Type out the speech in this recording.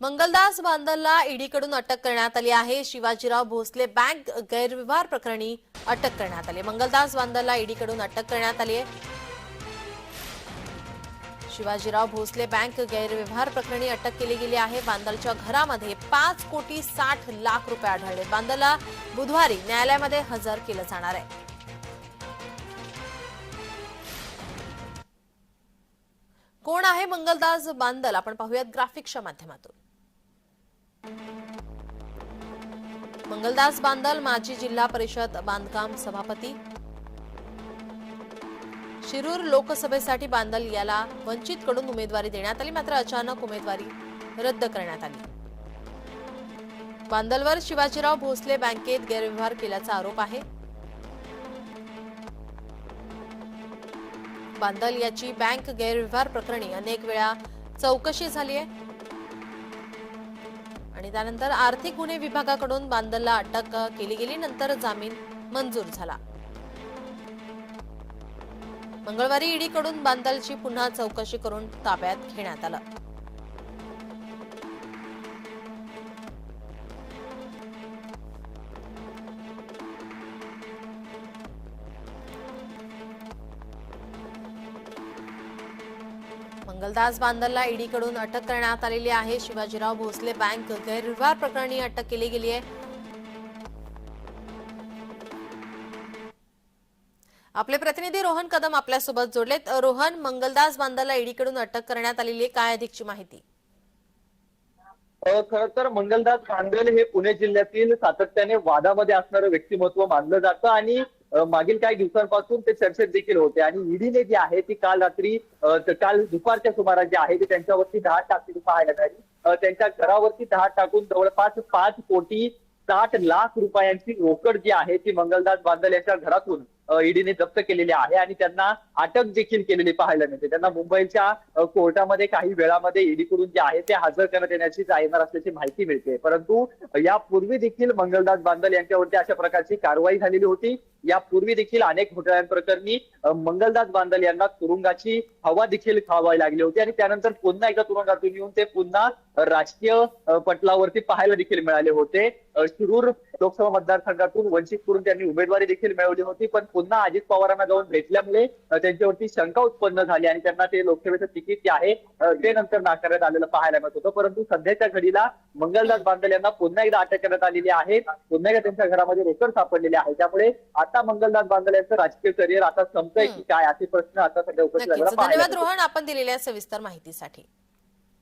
मंगलदास बांदलला ईडीकडून अटक करण्यात आली आहे. शिवाजीराव भोसले बँक गैरव्यवहार प्रकरणी अटक करण्यात आली मंगलदास बांदलला ईडीकडून अटक करण्यात आली आहे. शिवाजीराव भोसले बँक गैरव्यवहार प्रकरणी अटक केली गेली आहे. बांदलच्या घरामध्ये पाच कोटी साठ लाख रुपये आढळले. बांदलला बुधवारी न्यायालयामध्ये हजर केलं जाणार आहे. कोण आहे मंगलदास बांदल? आपण पाहूयात ग्राफिक्सच्या माध्यमातून. मंगलदास बांदल माजी जिल्हा परिषद बांधकाम सभापती. शिरूर लोकसभेसाठी बांदल याला वंचितकडून उमेदवारी देण्यात आली मात्र अचानक उमेदवारी रद्द करण्यात आली. बांदलवर शिवाजीराव भोसले बँकेत गैरव्यवहार केल्याचा आरोप आहे. बांदल याची बँक गैरव्यवहार प्रकरणी अनेक वेळा चौकशी झाली आहे आणि त्यानंतर आर्थिक गुन्हे विभागाकडून बांदलला अटक केली गेली नंतर जामीन मंजूर झाला. मंगळवारी ईडीकडून बांदलची पुन्हा चौकशी करून ताब्यात घेण्यात आलं. मंगलदास बांदलला ईडीकडून अटक करण्यात आलेली आहे. शिवाजीराव भोसले बँक गैरव्यवहार प्रकरणी अटक केली गेली आहे. आपले प्रतिनिधी रोहन कदम आपल्यासोबत जोडलेत. रोहन मंगलदास बांदलला ईडीकडून अटक करण्यात आलेली आहे. काय अधिकची माहिती? खर तर मंगलदास बांदल हे पुणे जिल्ह्यातील सातत्याने वादामध्ये असणारं व्यक्तिमत्व मानलं जातं आणि मागील काही दिवसांपासून ते चर्चेत देखील होते. आणि ईडीने जी आहे ती काल रात्री काल दुपारच्या सुमारास जी आहे ती त्यांच्यावरती धाड टाकलेली पाहायला आली त्यांच्या घरावरती धाड टाकून जवळपास पाच कोटी साठ लाख रुपयांची रोकड जी आहे ती मंगलदास बांदल यांच्या घरातून ईडीने जप्त केलेली आहे आणि त्यांना अटक देखील केलेली पाहायला मिळते. त्यांना मुंबईच्या कोर्टामध्ये काही वेळामध्ये ईडीकडून जे आहे ते हजर करण्यात येण्याची येणार असल्याची माहिती मिळते. परंतु यापूर्वी देखील मंगलदास बांदल यांच्यावरती अशा प्रकारची कारवाई झालेली होती. यापूर्वी देखील अनेक घोटाळ्यांप्रकरणी मंगलदास बांदल यांना तुरुंगाची हवा देखील खावावी लागली होती आणि त्यानंतर पुन्हा एकदा तुरुंगातून येऊन ते पुन्हा राजकीय पटलावरती पाहायला देखील मिळाले होते. शिरूर लोकसभा मतदारसंघातून वंचितकडून त्यांनी उमेदवारी देखील मिळवली होती पण पुन्हा अजित पवारांना जाऊन भेटल्यामुळे त्यांच्यावरती शंका उत्पन्न झाली आणि त्यांना ते लोकसभेचं तिकीट जे आहे ते नंतर नाकारण्यात आलेलं पाहायला मिळत होतं. परंतु सध्याच्या घडीला मंगलदास बांदल यांना पुन्हा एकदा अटक करण्यात आलेली आहे. पुन्हा एकदा त्यांच्या घरामध्ये रोकड सापडलेले आहे. त्यामुळे आता मंगलदास बांदल यांचं राजकीय करिअर आता संपतंय की काय? असे प्रश्न आता सध्या उपस्थित धन्यवाद. रोहन आपण दिलेल्या सविस्तर माहितीसाठी.